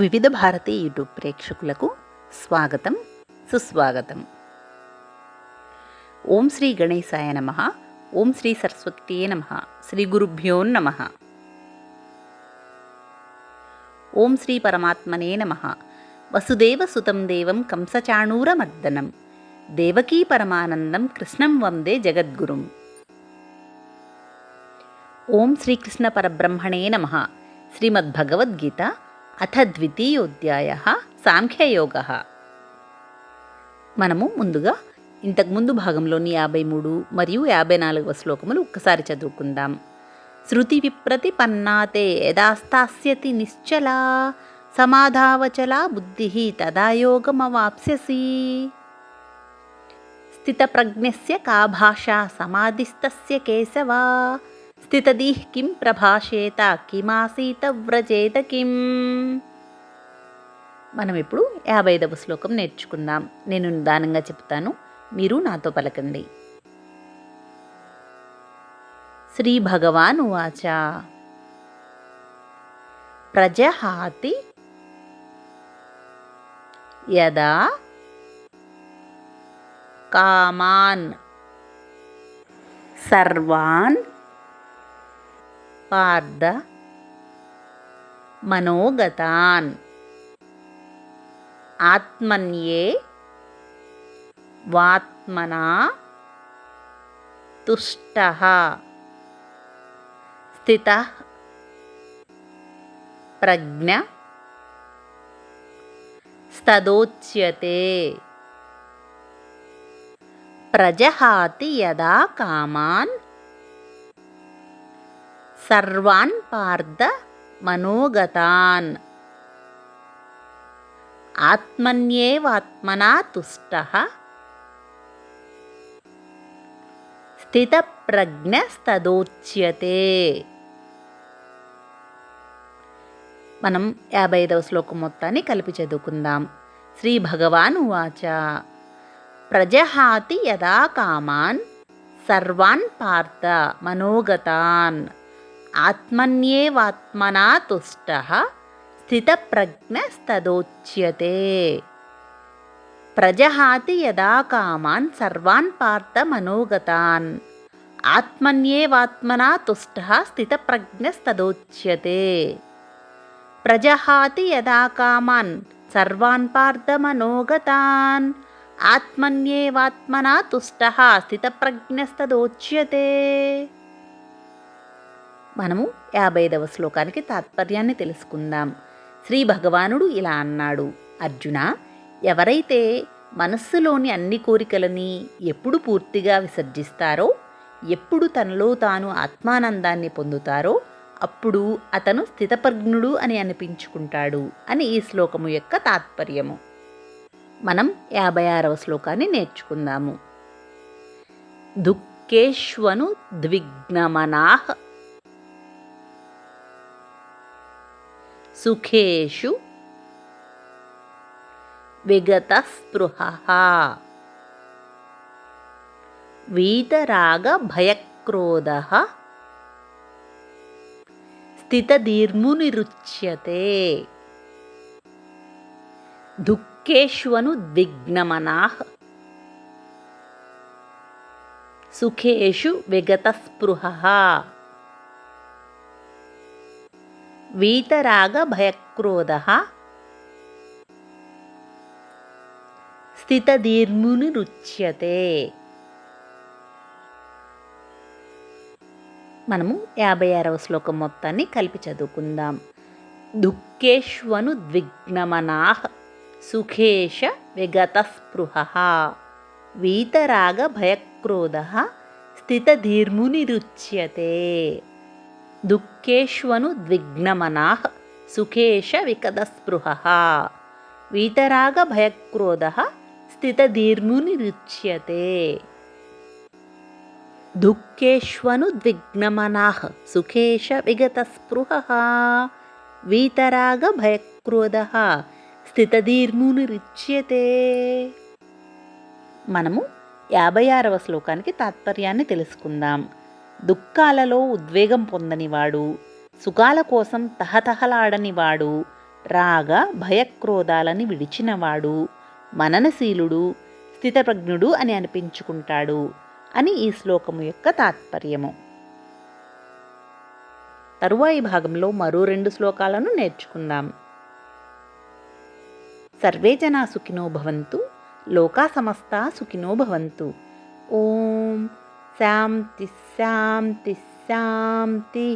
వివిధ భారతి యూట్యూబ్ ప్రేక్షకులకు స్వాగతం సుస్వాగతం. ఓం శ్రీ గణేశాయ నమ ఓం శ్రీ సరస్వత్యే నమ శ్రీ గురుభ్యో నమ. ఓం శ్రీ పరమాత్మనే నమ వసుదేవ సుతం దేవం కంసచాణూరమర్దనం దేవకీ పరమానందం కృష్ణం వందే జగద్గురుం. ఓం శ్రీకృష్ణ పరబ్రహ్మణే నమ శ్రీమద్భగవద్గీత అథ ద్వితీయోధ్యాయ సాంఖ్యయోగ. మనము ముందుగా ఇంతకుముందు భాగంలోని యాభై మూడు మరియు యాభై నాలుగవ శ్లోకములు ఒక్కసారి చదువుకుందాం. శృతి విప్రతిపన్నాతే యదాస్తాస్యతి నిశ్చలా సమాధావచలా బుద్ధి తదా యోగమవాప్స్యసి. స్థితప్రజ్ఞస్య కా భాషా సమాధిస్తస్య కేశవా స్థితది కిం ప్రభాషేత కిమాసీత వ్రజేత కిం మనం ఇప్పుడు యాభై ఐదవ శ్లోకం నేర్చుకుందాం. నేను నిదానంగా చెప్తాను. మీరు నాతో పలకండి. శ్రీ భగవాన్ ఉవాచ. ప్రజహాతి యదా కామాన్ సర్వాన్ పార్థ మనోగతాన్. ఆత్మన్యే వాత్మనా తుష్ట. స్థిత ప్రజ్ఞ స్తదోచ్యతే. ప్రజహాతి యదా కామాన్ సర్వాన్ పార్థ మనోగతాన్. ఆత్మన్యేవాత్మనా తుష్ట. స్థితప్రజ్ఞస్తదోచ్యతే. మనం యాభై ఐదవ శ్లోకం మొత్తాన్ని కలిపి చదువుకుందాం. శ్రీ భగవాన్ ఉవాచ. ప్రజహాతి యదా కామాన్ సర్వాన్ పార్థ మనోగతాన్. ఆత్మన్యేవాత్మనా తుష్ట స్థితప్రజ్ఞస్తదోచ్యతే. ప్రజహాతి యదా కామాన్ సర్వాన్ పార్థ మనోగతాన్. ఆత్మన్యేవాత్మనా తుష్ట స్థితప్రజ్ఞస్తదోచ్యతే. ప్రజహాతి యదా కామాన్ సర్వాన్ పార్థ మనోగతాన్. ఆత్మన్యేవాత్మనా తుష్ట స్థితప్రజ్ఞస్తదోచ్యతే. మనము యాభై ఐదవ శ్లోకానికి తాత్పర్యాన్ని తెలుసుకుందాం. శ్రీ భగవానుడు ఇలా అన్నాడు అర్జున ఎవరైతే మనస్సులోని అన్ని కోరికలని ఎప్పుడు పూర్తిగా విసర్జిస్తారో ఎప్పుడు తనలో తాను ఆత్మానందాన్ని పొందుతారో అప్పుడు అతను స్థితప్రజ్ఞుడు అని అనిపించుకుంటాడు అని ఈ శ్లోకము యొక్క తాత్పర్యము. మనం యాభై ఆరవ శ్లోకాన్ని నేర్చుకుందాము. దుఃఖేష్వను ద్విగ్నమనాహ సుఖేషు విగతస్పృహ వీతరాగభయక్రోధ స్థితధీర్మునిరుచ్యతే దుఃఖేష్వను ద్విగ్నమనా సుఖేషు విగతస్పృహ వీతరాగభయక్రోధ స్థితధీర్మునిరుచ్యతే మనము యాభై ఆరవ శ్లోకం మొత్తాన్ని కలిపి చదువుకుందాం. దుఃఖేష్వను ద్విగ్నమనాహ సుఖేష విగతస్పృహ. వీతరాగభయక్రోధ స్థితధీర్మునిరుచ్యతే దుఃఖేష్వను ద్విగ్నమనా సుఖేష వికదస్పృహ స్థితధీర్ముని రుచ్యతే దుఃఖేష్వను ద్విగ్నమనా సుఖేష విగతస్పృహ స్థితధీర్ముని రుచ్యతే మనము యాభై ఆరవ శ్లోకానికి తాత్పర్యాన్ని తెలుసుకుందాం. దుఃఖాలలో ఉద్వేగం పొందనివాడు సుఖాల కోసం తహతహలాడనివాడు రాగ భయక్రోధాలని విడిచినవాడు మననశీలుడు స్థితప్రజ్ఞుడు అని అనిపించుకుంటాడు అని ఈ శ్లోకము యొక్క తాత్పర్యము. తరువాయి భాగంలో మరో రెండు శ్లోకాలను నేర్చుకుందాం. సర్వే జనా సుఖినో భవంతు లోకా సమస్త సుఖినో భవంతు. ఓం శాంతి శాంతి శాంతి